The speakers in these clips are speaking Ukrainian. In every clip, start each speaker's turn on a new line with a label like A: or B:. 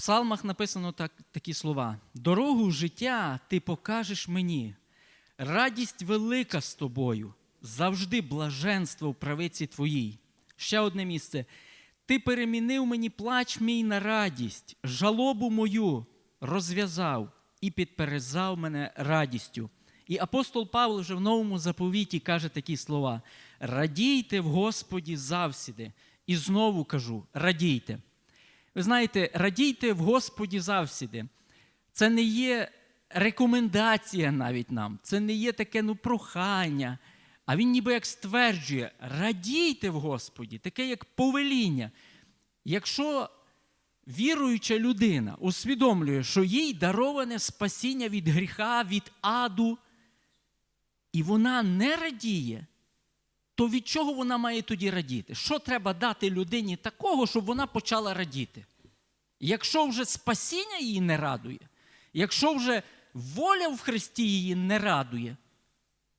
A: псалмах написано так, такі слова: Дорогу життя ти покажеш мені, радість велика з тобою, завжди блаженство в правиці твоїй. Ще одне місце. Ти перемінив мені плач мій на радість, жалобу мою розв'язав і підперезав мене радістю. І апостол Павло вже в новому заповіті каже такі слова: радійте в Господі завсіди. І знову кажу: радійте. Ви знаєте, радійте в Господі завсіди. Це не є рекомендація навіть нам, це не є таке ну, прохання. А він ніби як стверджує: радійте в Господі, таке як повеління. Якщо віруюча людина усвідомлює, що їй дароване спасіння від гріха, від аду, і вона не радіє, то від чого вона має тоді радіти? Що треба дати людині такого, щоб вона почала радіти? Якщо вже спасіння її не радує, якщо вже воля в Христі її не радує,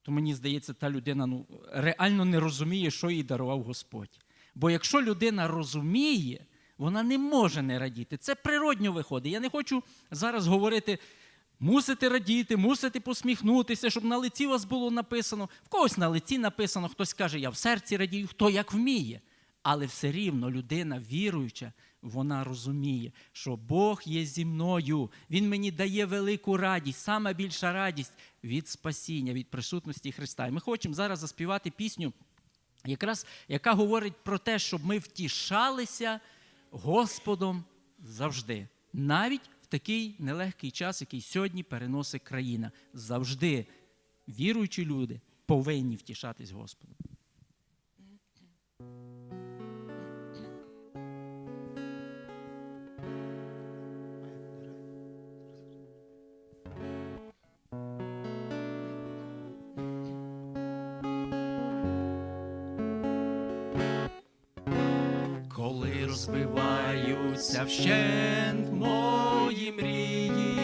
A: то мені здається, та людина ну, реально не розуміє, що їй дарував Господь. Бо якщо людина розуміє, вона не може не радіти. Це природньо виходить. Я не хочу зараз говорити, мусите радіти, мусите посміхнутися, щоб на лиці вас було написано. В когось на лиці написано, хтось каже, я в серці радію, хто як вміє. Але все рівно людина віруюча, вона розуміє, що Бог є зі мною. Він мені дає велику радість, саме більша радість від спасіння, від присутності Христа. І ми хочемо зараз заспівати пісню, якраз, яка говорить про те, щоб ми втішалися Господом завжди. Навіть такий нелегкий час, який сьогодні переносить країна. Завжди віруючі люди повинні втішатись Господом. Коли розбиваються вщент мої мрії,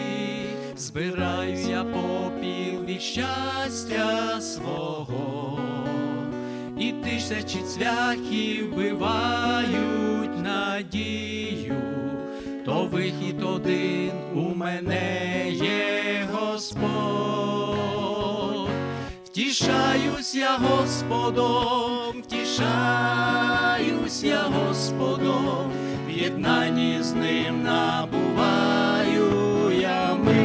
A: збираю я попіл від щастя свого, і тисячі цвяхів вбивають надію, то вихід один у мене є Господь. Втішаюсь я Господом, втішаюсь я Господом, в єднанні з ним набуваю я мир,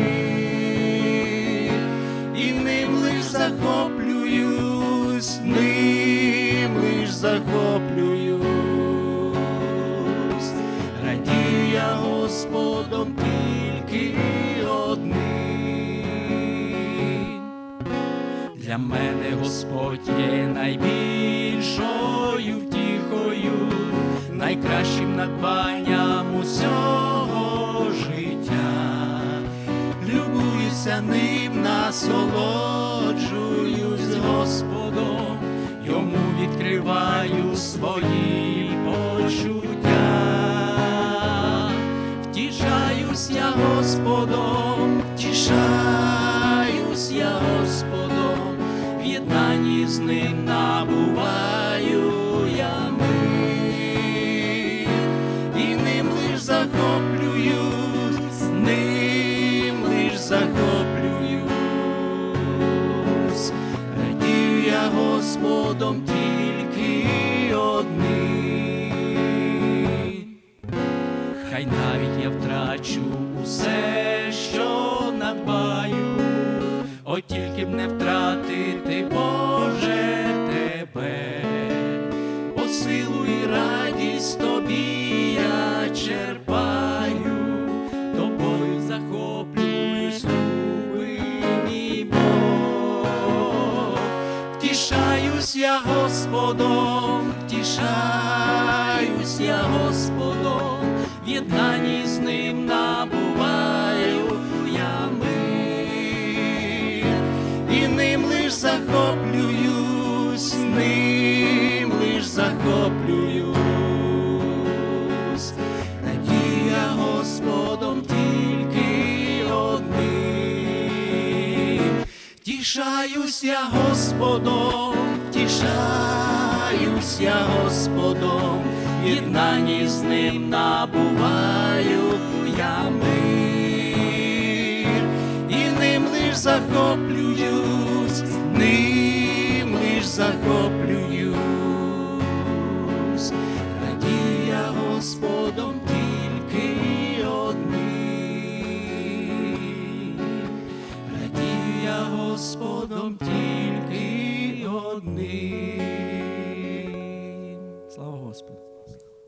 A: і ним лиш захоплююсь, ним лиш захоплююсь, радію я Господом Для мене Господь є найбільшою втіхою, найкращим надбанням усього життя. Любуюся ним, насолоджуюсь Господом, йому відкриваю свої почуття. Втішаюсь я Господом, з ним набуваю я ним лиш захоплююсь, ним лиш захоплююсь, радію Господом тільки одним. Хай навіть я втрачу усе, що надбаю, от тільки б не втратити, Боже, тебе, бо силу і радість тобі я черпаю, тобою захоплююсь, любий мій Бог. Втішаюсь я Господом, втішаюсь я Господом, в з ним набуваю захоплююсь, ним лиш захоплююсь, надію я Господом тільки одним. Втішаюсь я Господом, втішаюсь я Господом, єднанні з ним набуваю
B: я мир, і ним лиш захоплююсь, захоплююсь, радію я Господом тільки одним, радію я Господом тільки